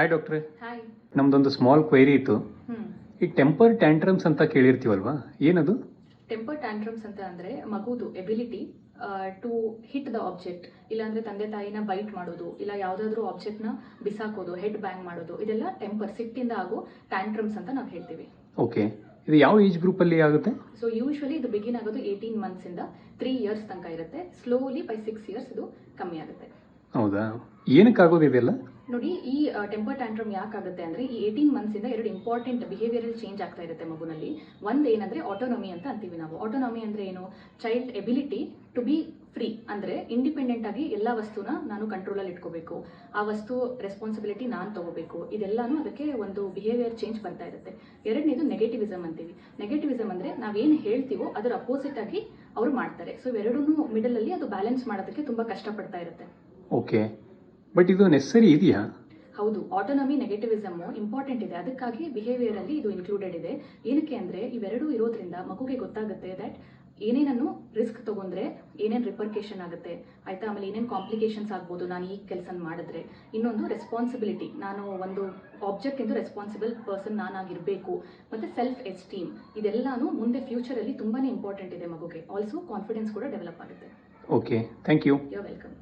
Hi ಡಾಕ್ಟ್ರೆ hi ನಮ್ದೊಂದು small query ಇತ್ತು. ಈ ಟೆಂಪರ್ ಟ್ಯಾಂಟ್ರಮ್ಸ್ ಅಂತ ಕೇಳಿರ್ತೀವಲ್ವಾ? ಏನದು? ಟೆಂಪರ್ ಟ್ಯಾಂಟ್ರಮ್ಸ್ ಅಂತ ಅಂದ್ರೆ ಮಗುದು ability to hit the object ಇಲ್ಲಾಂದ್ರೆ ತಂದೆ ತಾಯಿನ ಬೈಟ್ ಮಾಡೋದು ಇಲ್ಲ ಯಾವ್ದಾದ್ರು ಆಬ್ಜೆಕ್ಟ್ನ ಬಿಸಾಕೋದು ಹೆಡ್ ಬ್ಯಾಂಗ್ ಮಾಡೋದು ಇದೆಲ್ಲ ಟೆಂಪರ್ ಸಿಟ್ಟಿಂದ ಆಗೋ ಟ್ಯಾಂಟ್ರಮ್ಸ್ ಅಂತ ನಾವು ಹೇಳ್ತೀವಿ. ಓಕೆ ಇದು ಯಾವ ಏಜ್ ಗ್ರೂಪ್ ಅಲ್ಲಿ ಆಗುತ್ತೆ? ಸೊ ಯೂಶ್ವಲಿ ಇದು ಬಿಗಿನ್ ಆಗೋದು ಏಯ್ಟೀನ್ ಮಂತ್ಸ್ ಇಂದ ತ್ರೀ ಇಯರ್ಸ್ ತನಕ ಇರುತ್ತೆ. ಸ್ಲೋಲಿ ಬೈ ಸಿಕ್ಸ್ ಇಯರ್ಸ್ ಇದು ಕಮ್ಮಿ ಆಗುತ್ತೆ. ಹೌದಾ? ಏನಕ್ಕಾಗೋದು ಇದೆಲ್ಲ? ನೋಡಿ, ಈ ಟೆಂಪರ್ ಟ್ಯಾಂಟ್ರಮ್ ಯಾಕಾಗುತ್ತೆ ಅಂದ್ರೆ, ಈ ಏಯ್ಟೀನ್ ಮಂತ್ಸ್ ಇಂದ ಎರಡು ಇಂಪಾರ್ಟೆಂಟ್ ಬಿಹೇವಿಯರಲ್ ಚೇಂಜ್ ಆಗ್ತಾ ಇರುತ್ತೆ ಮಗುನಲ್ಲಿ. ಒಂದು ಏನಂದ್ರೆ ಆಟೋನಮಿ ಅಂತ ಅಂತೀವಿ ನಾವು. ಆಟೋನಮಿ ಅಂದ್ರೆ ಏನು? Child ability to be free ಅಂದ್ರೆ ಇಂಡಿಪೆಂಡೆಂಟ್ ಆಗಿ ಎಲ್ಲ ವಸ್ತುನ ನಾನು ಕಂಟ್ರೋಲ್ ಅಲ್ಲಿ ಇಟ್ಕೋಬೇಕು. ಆ ವಸ್ತು ರೆಸ್ಪಾನ್ಸಿಬಿಲಿಟಿ ನಾನು ತಗೋಬೇಕು. ಇದೆಲ್ಲಾನು ಅದಕ್ಕೆ ಒಂದು ಬಿಹೇವಿಯರ್ ಚೇಂಜ್ ಬರ್ತಾ ಇರುತ್ತೆ. ಎರಡನೇದು ನೆಗೆಟಿವಿಸಮ್ ಅಂತೀವಿ. ನೆಗೆಟಿವಿಸಮ್ ಅಂದ್ರೆ ನಾವೇನು ಹೇಳ್ತೀವೋ ಅದರ ಅಪೋಸಿಟ್ ಆಗಿ ಅವರು ಮಾಡ್ತಾರೆ. ಸೊ ಮಿಡಲ್ ಅಲ್ಲಿ ಅದು ಬ್ಯಾಲೆನ್ಸ್ ಮಾಡೋದಕ್ಕೆ ತುಂಬಾ ಕಷ್ಟಪಡ್ತಾ ಇರುತ್ತೆ. ಓಕೆ ಬಟ್ ಇದು ನೆಸರಿ ಇದೆಯಾ? ಹೌದು ಆಟೋನಮಿ ನೆಗೆಟಿವಿಸಮ್ ಇಂಪಾರ್ಟೆಂಟ್ ಇದೆ. ಅದಕ್ಕಾಗಿ ಬಿಹೇವಿಯರ್ ಅಲ್ಲಿ ಇದು ಇನ್ಕ್ಲೂಡೆಡ್ ಇದೆ. ಏನಕ್ಕೆ ಅಂದ್ರೆ ಇವೆರಡೂ ಇರೋದ್ರಿಂದ ಮಗುಗೆ ಗೊತ್ತಾಗುತ್ತೆ ದಟ್ ಏನೇನನ್ನು ರಿಸ್ಕ್ ತಗೊಂಡ್ರೆ ಏನೇನು ರಿಪರ್ಕೇಶನ್ ಆಗುತ್ತೆ. ಆಯ್ತಾ? ಆಮೇಲೆ ಏನೇನು ಕಾಂಪ್ಲಿಕೇಶನ್ಸ್ ಆಗ್ಬೋದು ನಾನು ಈ ಕೆಲಸ ಮಾಡಿದ್ರೆ. ಇನ್ನೊಂದು ರೆಸ್ಪಾನ್ಸಿಬಿಲಿಟಿ ನಾನು ಒಂದು ಆಬ್ಜೆಕ್ಟ್ ಇಂದು ರೆಸ್ಪಾನ್ಸಿಬಲ್ ಪರ್ಸನ್ ನಾನಾಗಿರಬೇಕು. ಮತ್ತೆ ಸೆಲ್ಫ್ ಎಸ್ಟೀಮ್ ಇದೆಲ್ಲಾನು ಮುಂದೆ ಫ್ಯೂಚರಲ್ಲಿ ತುಂಬಾನೇ ಇಂಪಾರ್ಟೆಂಟ್ ಇದೆ ಮಗುಗೆ. ಆಲ್ಸೋ ಕಾನ್ಫಿಡೆನ್ಸ್ ಕೂಡ ಡೆವಲಪ್ ಆಗುತ್ತೆ. Okay thank you you welcome